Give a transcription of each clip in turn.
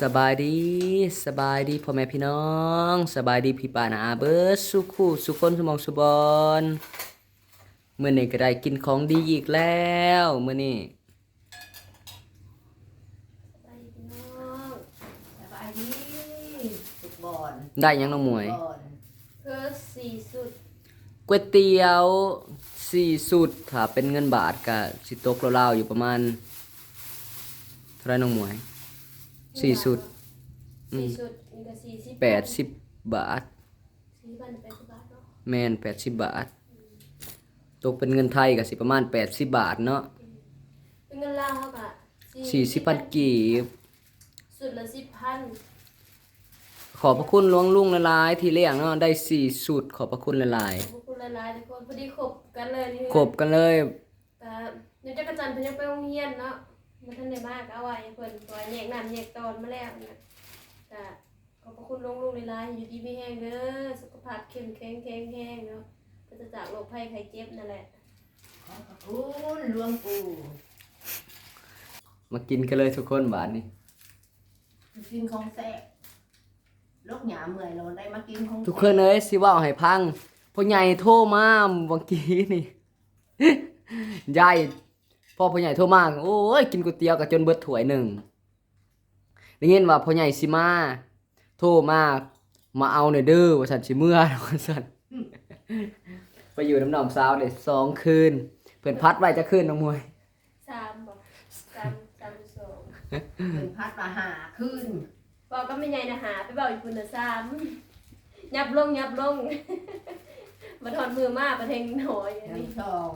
สบายดีสบายดีพ่อแม่พี่น้อง สบายดีพี่ป้านาอาเบิร์ดสุขุสุคนสมองสุบอนเมื่อนี้ก็ได้กินของดีอีกแล้วเมื่อนี้ไปพี่น้องสบายดีฟุตบอลได้หยังน้องหมวยฟุตบอลเพื่อสี่สุดก๋วยเตี๋ยวสี่สุดถ้าเป็นเงินบาทก็สิตกราวๆอยู่ประมาณเท่าไหรน้องหมวย สี่สุดอืสี่มสุดนี่ก็สี่สิบแปดสิบบาท สี่พันแปดสิบบาทเนาะแม่นแปดสิบบาท ตกเป็นเงินไทยก็สิประมาณแปดสิบบาทเนาะเป็นเงินลาวเท่ากับสี่สิบพันกีบ สุดละสิบพันขอบพระคุณหลวงลุงละลายๆที่เลี้ยงเนาะได้สี่สูตรขอบพระคุณละลายขอบคุณหลายๆทุกคนพอดีขบกันเลยนี่ๆขบกันเลย แต่เดี๋ยวจักรจันทร์เพิ่นยังไปโรงเรียนเนาะ มันทันได้มากเอาไว้เพิ่นตัวแยกน้ำแยกตอนมาแล้วนะก็ขอบพระคุณลุงลุงหลายๆอยู่ดีไม่แห้งเด้อสุขภาพเข้มแข็งแข็งแรงเนาะปราศจากโรคภัยไข้เจ็บนั่นแหละขอบพระคุณหลวงปู่มากินกันเลยทุกคนบาทนี้กินของแซ่บลกหยาเมื่อยเราได้มากินของทุกคนเอ้ยสิเว่าให้พังพ่อใหญ่โทรมาเมื่อกี้นี่ ยาย พ่อพ่อใหญ่โทรมาโอ้ยกินก๋วยเตี๋ยวกับจนเบิดถ้วยหนึ่งได้ยินว่าพ่อใหญ่สิมาโทรมามาเอาหน่อยเด้อว่าสันสิเมื่อว่าสันไปอยู่น้ำหนองสาวได้สองคืนเพิ่นพัดไว้จะคืนน้องมวยสามบอกสามสามสองเป็นพัดมาหาขึ้นบอกก็ไม่ใหญ่นะหาไปบอกอีกคนนะสามยับลงยับลงมาถอนมือมาประเทงหน่อยอันทั้งนี้สอง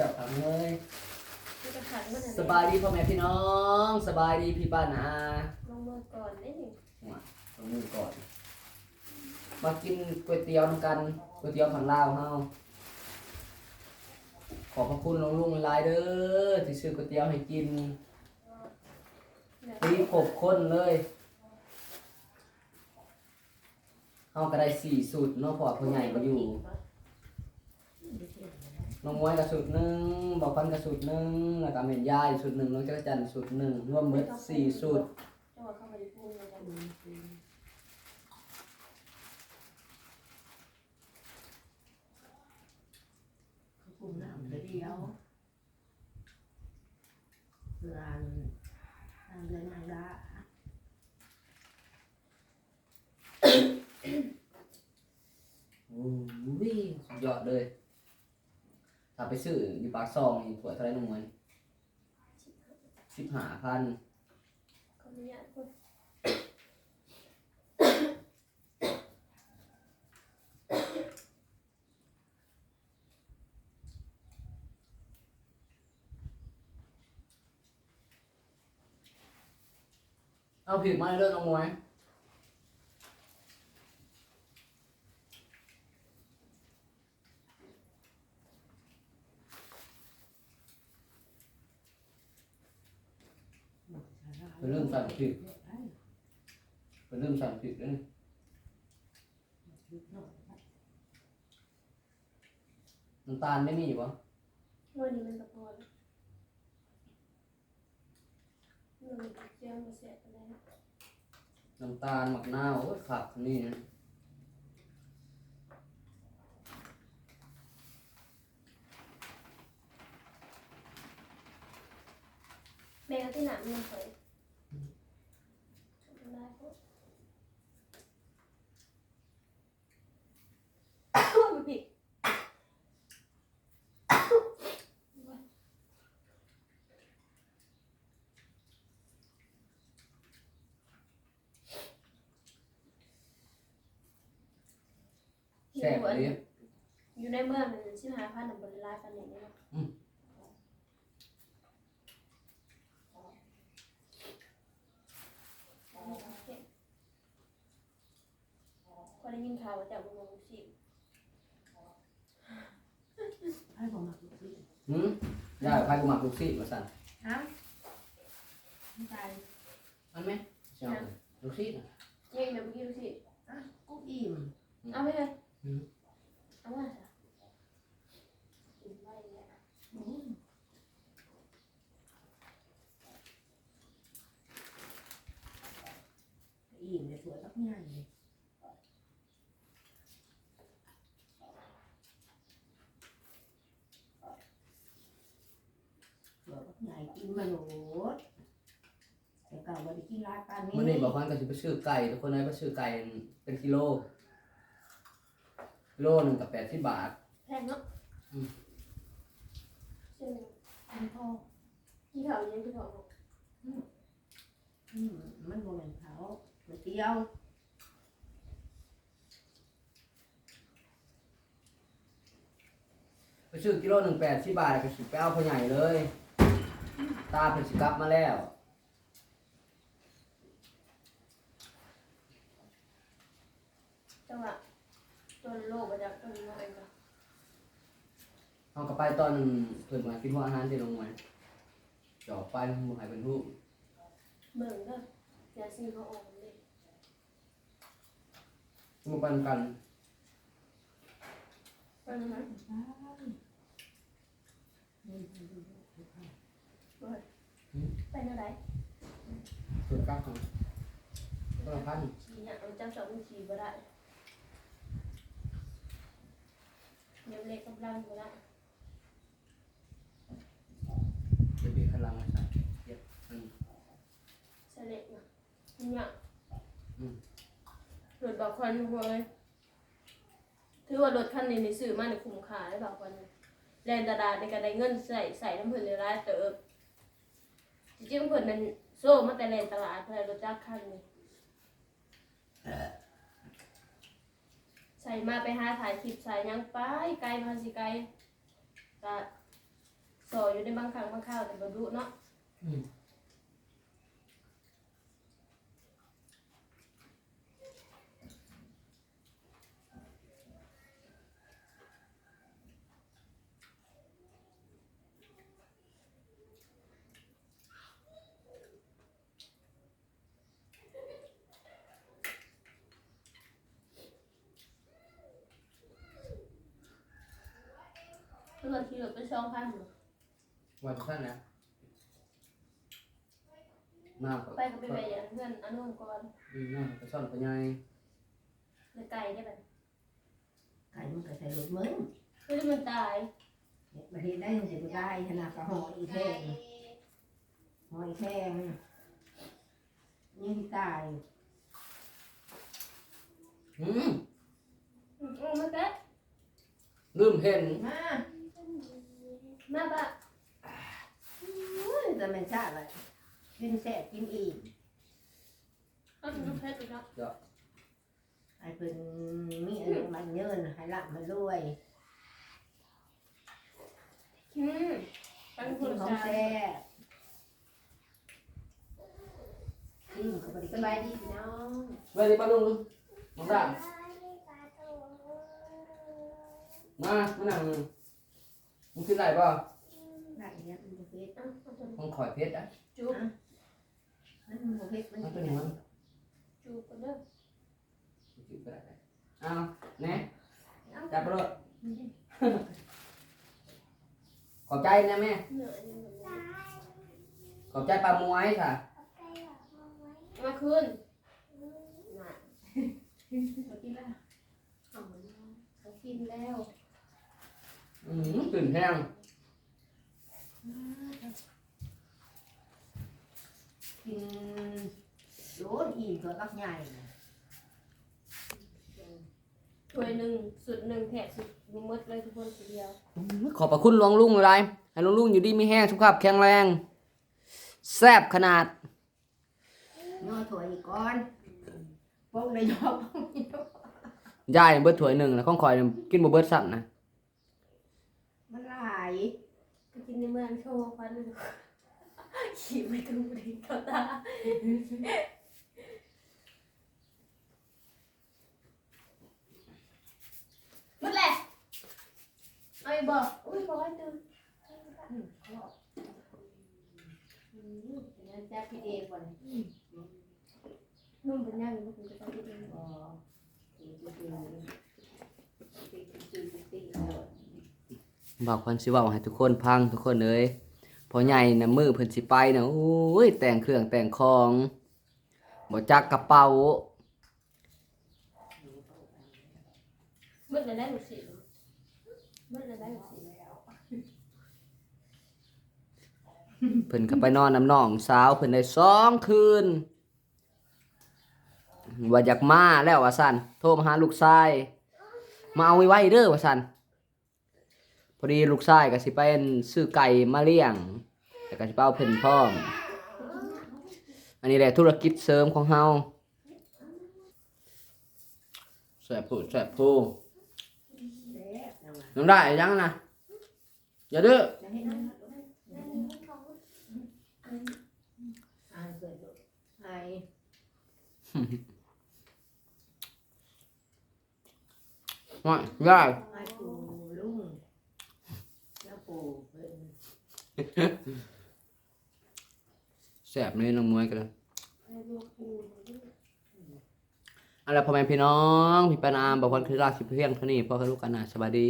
จับทำเลยมันจะขัดมันสบายดีพ่อแม่พี่น้อง สบายดีพี่ป้านาลงมือก่อนได้หนึ่งตรงมือก่อน มากินก๋วยเตี๋ยวนํกันก๋วยเตี๋ยวผันลาวเฮาขอบพระคุณลุงลุงหลายๆเด้อที่ซื้อก๋วยเตี๋ยวให้กินตีครบคนเลยเฮาก็ได้สี่สูตรเนาะเพอผู้ใหญ่ก็อยู่ น้องมวยกับสูตรหนึ่งบอกพันกับสูตรหนึ่งแล้วก็เมนยายสูตรหนึ่งน้องจักรจันทร์สูตรหนึ่งรวมเบิดสี่สูตร จังหวะเข้ามาในพูดเลยกัน กลุ่มน้ำเดียวร้านร้านเรือนางดา โอ้ยสุดยอดเลย ถ้า ไปซื้ออยู่ปากซองนี่ถั่วยเท่าไหรน้องมวยสิบห้าพันขออนุญาตพูดเอาผิวมาเลยเด้อน้องมวย ไปเริ่มสั่งผิวไปเริ่มสั่งผิวแล้วนี่น้ำตาลได้มีอยู่ปะวันนี้มันกระพอนมันเจียวมาเสียไปแล้วน้ำตาลหมักนาวโอ้ยขับนี่นะแม่ก็ที่หนักมันเคยได้พวกมันผิด แซ่บเลยอยู่ในเมืองมันชิมหาพันหนึ่งบริลายปันอย่างนี้เนาะอืมพอได้ยินข่าวว่าจากเมืองมุกชิให้ผมมาดูสิหืมยายพายกูหมักลูกศิษย์มาสั่นฮะไม่ใช่อันไหมใช่ลูกศิษย์น่ะเยังเดี๋ยวเมื่อกี้ดูสิอะกุ๊กอิ่มเอาไปเลยอืม เอาว่ากินไปเนี่ยนี่อ่มเสวยสักง่ายสวยสักง่ายกินมาโหลดแต่เก่าวันที่ร้านปนนี้ มื่นี้บอกว่าก็จะไปชื่อไก่ทุกคนเลยไปชื่อไก่เป็นกิโล โลหนึงกับ80บาท แพงเนาะอืม เช่นอันพ่อที่เขายังที่เขาอืมมันโมเมนเขามันเตี้ยวไปซื้อกิโลหนึ่งแปดสิบบาทก็สิไปเอาพ่อใหญ่เลย ตาเพิ่นสิกลับมาแล้ว จังหวะ ตัวโลกมาจากตัวน้อยก็เอากลับไปตอนเพิ่นมากินหัวอาหารที่โรงงานจอกไปบ่ให้เป็นรูปเบิ่งเด้อยาซีเขาออกเลยมาปันกันไปนะฮะไปเท่าไหร่เพิ่นกลับกันก็ละพันขี่เนี่ยเอาเจ้าสองขี่บ่ได้เดี๋ยวเล็กกำลังบ่ได้เดี๋ยวมีพลังมาใส่เย็บอืมเสล็กนะเนี่ยอืมรถบอกควันหัวเลยถือว่ารถคันนี้ในซื้อมาในคุ้มค่าได้บอกควันแลนดาดาในการได้เงินใส่ใส่น้ำเพิ่นเลยร้ายเติบจริงๆเพิ่นนั้นโซ่มาแต่แลนตลาดเพิ่นรถจักรคันนี้ ใส่มาไปหาถ่ายคลิปใส่ยังไปไกลมาสิไกลก็สออยู่ในบางครั้งบางคราวแต่บรรู้เนาะ อืม พื่อนขี่รถไปช่องพันวันสั้นนะมากไปก็ไปไปอย่างเพื่อนอนุก่อนอืมน่าไปซ่อนพ่อใหญ่เลยไกลได้แบบไก่มันก็ใส่ลูกมึงเพื่อนมันตายประเทศได้ยังสิบได้ขนาดกระหออีแท่งหอยแท่งยังที่ตายอืมอืมมาเตะลืมเห็นมา มาปะอุ้ยจะเป็นชาติเลยกินแซ่บกินอีกก็ถึงเพชรแล้วไอ้เพิ่นมีอะไรมันเยินให้หลับมันรวยอืมตั้งกิคนนของชาแซ่บกินก็บริสการบายดีพี่น้องไปดิป้าลุงน้องดามมามานั่ง มึงคิดอะไรป่ะได้เนี่ยมันบ่เผ็ดอะเอาตัวนี้ของข่อยเพชรอะจุบมันบ่เผ็ดมันมันเป็เป็นนหมัยังนจุบกันเด้อจิบก็ได้เอาแน่จับไปเลยขอบใจนะแม่ เหนื่อยยังไงขอบใจปลาหมวยค่ะมาคืนน่ะเขากินแล้วเอามาเขากินแล้ว อืมตื่นแห้งกินโดนอีกตัวกักใหญ่ถ้วยหนึ่งสุดหนึ่งแถกสุดรวมหมดเลยทุกคนทีเดียว ขอบพระคุณหลวงลุงอะไรให้หลวงลุงอยู่ดีมีแห้งสุขภาพแข็งแรง แซ่บขนาดย่อถั่วอีกก้อนพวกเลยยอกยายเบิดถ้วยหนึ่งแล้วของข่อยเนี่ยกินบ่เบิดซ้ำนะ มันหลายไปกินในเมืองโชว์ควันเลยขี่ไปตรงบริเขาตาหมดแหละเอาไปบอกอุ้ยบอกให้ตื่นอืมเขาบอกอืมเป็นงั้นแจ๊บพี่เองก่อนนุ่มเป็นย่างนุ่มจะต้องกินเองอ๋อ บอกเพิ่นสิเว้าให้ทุกคนพังทุกคนเลยพอใหญ่นะมือเพิ่นสิไปนะโอ้ยแต่งเครื่องแต่งของบอจักกระเป๋าเนขึ้นพิ่นก็ไปนอนน้ำน้องสาวเพิ่นได้สองคืนว่าอยากมาแล้วว่าสันโทรมาหาลูกชาย มาเอาไว้ไว้เด้อว่าสัน พอดีลูกชายก็สิไปซื้อไก่มาเลี้ยงแล้วก็สิไปเอาเพิ่นพร้อม อันนี้แหละธุรกิจเสริมของเฮาแซ่บผู้แซ่บผู้แซ่บจังหวะน้องได้ยังนะอย่าดื้อจะให้นั่งอายเกิดลูกอายว่าได้ อายปู่ลุงแล้วปู่เพิ่น แสบเลยน้องมวยกันเลยเอาละไรพ่อแม่พี่น้อง พี่ปานามบอกวันคือลาสิเพียงเท่านี้พอกันลูกกันนะสวัสดี